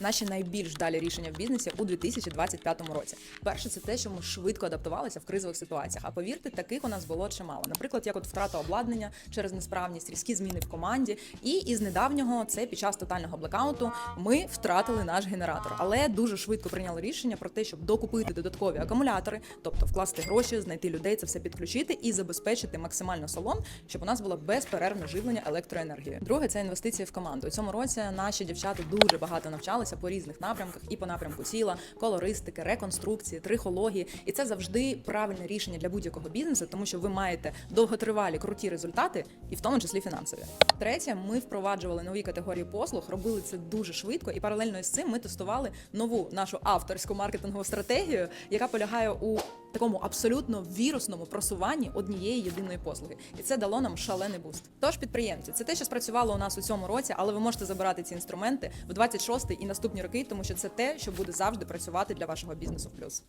наші найбільш далі рішення в бізнесі у 2025 році. Перше, це те, що ми швидко адаптувалися в кризових ситуаціях. А повірте, таких у нас було чимало. Наприклад, як от втрата обладнання через несправність, різкі зміни в команді. І із недавнього, це під час тотального блекауту, ми втратили наш генератор, але дуже швидко прийняли рішення про те, щоб докупити додаткові акумулятори, тобто вкласти гроші, знайти людей, це все підключити і забезпечити максимально салон, щоб у нас було безперервне живлення електроенергією. Друге це інвестиції в команду. У цьому році наші дівчата дуже багато навчалися по різних напрямках, і по напрямку тіла, колористики, реконструкції, трихології. І це завжди правильне рішення для будь-якого бізнесу, тому що ви маєте довготривалі круті результати, і в тому числі фінансові. Третє, ми впроваджували нові категорії послуг, робили це дуже швидко, і паралельно з цим ми тестували нову нашу авторську маркетингову стратегію, яка полягає у такому абсолютно вірусному просуванні однієї єдиної послуги, і це дало нам шалений буст. Тож підприємці, це те, що спрацювало у нас у цьому році, але ви можете забирати ці інструменти в 26-й і наступні роки, тому що це те, що буде завжди працювати для вашого бізнесу в плюс.